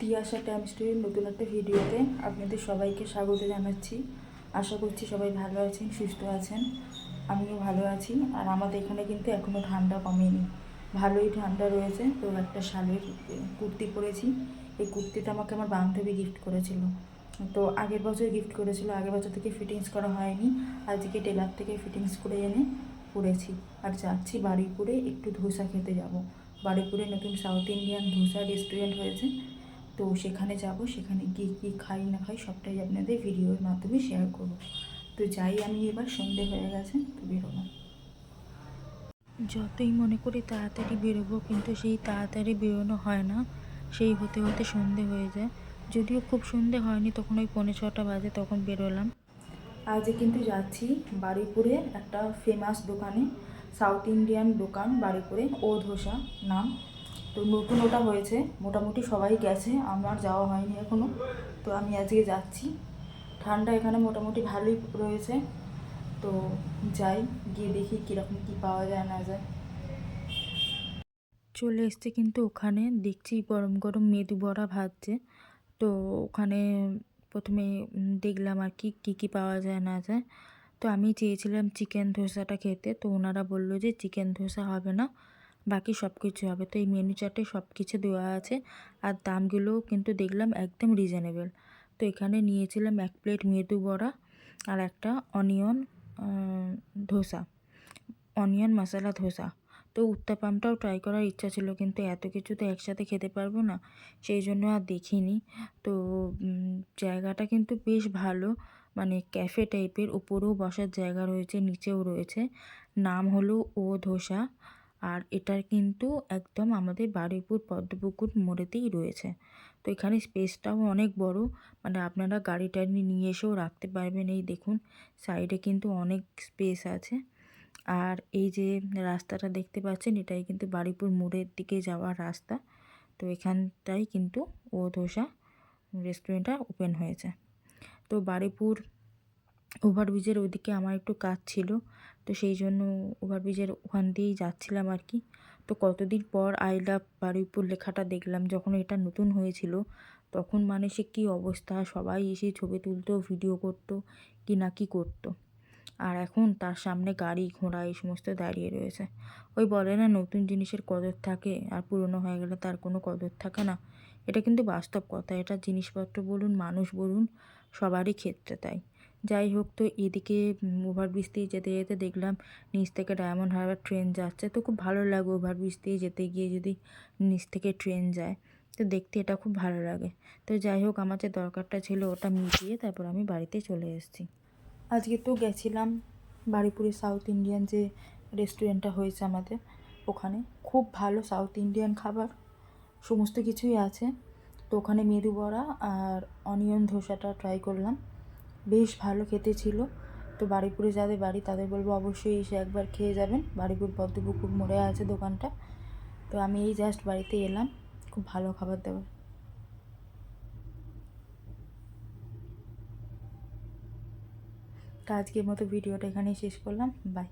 Tiyasha time নতুন একটা ভিডিওতে আপনাদের সবাইকে স্বাগত জানাচ্ছি। আশা করছি সবাই ভালো আছেন, সুস্থ আছেন। আমিও ভালো আছি আর আমাদের এখানে কিন্তু এখনও ঠান্ডা কমেনি। ভালোই ঠান্ডা রয়েছে, তো একটা শালের কুর্তি পরেছি। এই কুর্তিটা আমাকে আমার বান্ধবী গিফট করেছিল। তো আগের বছর গিফট করেছিল, আগের বছর থেকে ফিটিংস করা হয়নি। আজকে টেলার থেকে ফিটিংস করে এনে পরেছি। আর যাচ্ছি বারুইপুরে একটু ধোসা খেতে যাব। বারুইপুরে নতুন সাউথ ইন্ডিয়ান ধোসা রেস্টুরেন্ট হয়েছে। তো সেখানে যাব, সেখানে গিয়ে কী খাই না খাই সবটাই আপনাদের ভিডিওর মাধ্যমে শেয়ার করব। তো যাই আমি এবার, সন্ধে হয়ে গেছে, তো বেরোবো। যতই মনে করি তাড়াতাড়ি বেরোবো, কিন্তু সেই তাড়াতাড়ি বেরোনো হয় না, সেই হতে হতে সন্ধে হয়ে যায়। যদিও খুব সন্ধে হয়নি, তখন ওই পৌনে ছটা বাজে তখন বেরোলাম। আজ কিন্তু যাচ্ছি বারুইপুরে একটা ফেমাস দোকানে সাউথ ইন্ডিয়ান দোকান বারুইপুরে ও ধোসা নাম। তো নতুন ওটা হয়েছে, মোটামুটি সবাই গেছে, আমার যাওয়া হয়নি এখনও তো আমি আজকে যাচ্ছি। ঠান্ডা এখানে মোটামুটি ভালোই রয়েছে। তো যাই, গিয়ে দেখি কীরকম কী পাওয়া যায়, না যায়। চলে এসছে কিন্তু ওখানে, দেখছি গরম গরম মেদু বড়া ভাজছে। তো ওখানে প্রথমে দেখলাম আর কি, কী কী পাওয়া যায়, না যায়। তো আমি চেয়েছিলাম চিকেন ধোসাটা খেতে, তো ওনারা বলল যে চিকেন ধোসা হবে না। বাকি সব কিছু হবে। তো এই মেনু চার্টে সব কিছু দেওয়া আছে আর দামগুলোও কিন্তু দেখলাম একদম রিজনেবল তো এখানে নিয়েছিলাম এক প্লেট মেদু বড়া আর একটা অনিয়ন ধোসা অনিয়ন মশলা ধোসা। তো উত্তাপামটাও ট্রাই করার ইচ্ছা ছিল কিন্তু এত কিছু তো একসাথে খেতে পারব না, সেই জন্য আর দেখিনি। তো জায়গাটা কিন্তু বেশ ভালো মানে ক্যাফে টাইপের উপরেও বসার জায়গা রয়েছে, নিচেও রয়েছে। নাম হলো ও ধোসা। আর এটার কিন্তু একদম আমাদের বারুইপুর পদ্মপুকুর মোড়েতেই রয়েছে। তো এখানে স্পেসটাও অনেক বড় মানে আপনারা গাড়ি টাড়ি নিয়ে এসেও রাখতে পারবেন। এই দেখুন, সাইডে কিন্তু অনেক স্পেস আছে। আর এই যে রাস্তাটা দেখতে পাচ্ছেন, এটাই কিন্তু বারুইপুর মোড়ের দিকে যাওয়ার রাস্তা। তো এখানটাই কিন্তু ও ধোসা রেস্টুরেন্টটা ওপেন হয়েছে। তো বারুইপুর ওভারব্রিজের ওদিকে আমার একটু কাজ ছিল, তো সেই জন্য ওভারব্রিজের ওখান দিয়েই যাচ্ছিলাম আর কি। তো কতদিন পর আই লাভ বারুইপুর লেখাটা দেখলাম, যখন এটা নতুন হয়েছিল, তখন মানে সে কী অবস্থা, সবাই এসে ছবি তুলতো, ভিডিও করতো, কি না কি করতো। আর এখন তার সামনে গাড়ি, ঘোড়া, এই সমস্ত দাঁড়িয়ে রয়েছে। ওই বলে না, নতুন জিনিসের কদর থাকে আর পুরনো হয়ে গেলে তার কোনো কদর থাকে না। এটা কিন্তু বাস্তব কথা, এটা জিনিসপত্র বলুন, মানুষ বলুন, সবারই ক্ষেত্রে তাই। যাই হোক, তো এদিকে ওভারব্রিজ দিয়ে যেতে যেতে দেখলাম নিচ থেকে ডায়মন্ড হারবার ট্রেন যাচ্ছে। তো খুব ভালো লাগে ওভারব্রিজ দিয়ে যেতে গিয়ে যদি নিচ থেকে ট্রেন যায়। তো দেখতে এটা খুব ভালো লাগে। তো যাই হোক, আমার যে দরকারটা ছিল ওটা মিটিয়ে তারপর আমি বাড়িতে চলে এসেছি। আজকে তো গেছিলাম বারুইপুরে সাউথ ইন্ডিয়ান যে রেস্টুরেন্টটা হয়েছে আমাদের, ওখানে। খুব ভালো সাউথ ইন্ডিয়ান খাবার, সমস্ত কিছুই আছে। তো ওখানে মেদু বড়া আর অনিয়ন ধোসাটা ট্রাই করলাম। বেশ ভালো খেতে ছিল। তো বাড়িপুরে যাদের বাড়ি, তাদের বলব অবশ্যই এসে একবার খেয়ে যাবেন। বাড়িপুর পদ্মপুকুর মোড়ে আছে দোকানটা। তো আমি এই জাস্ট বাড়িতে এলাম। খুব ভালো খাবার দাবার। তো আজকের মতো ভিডিওটা এখানেই শেষ করলাম। বাই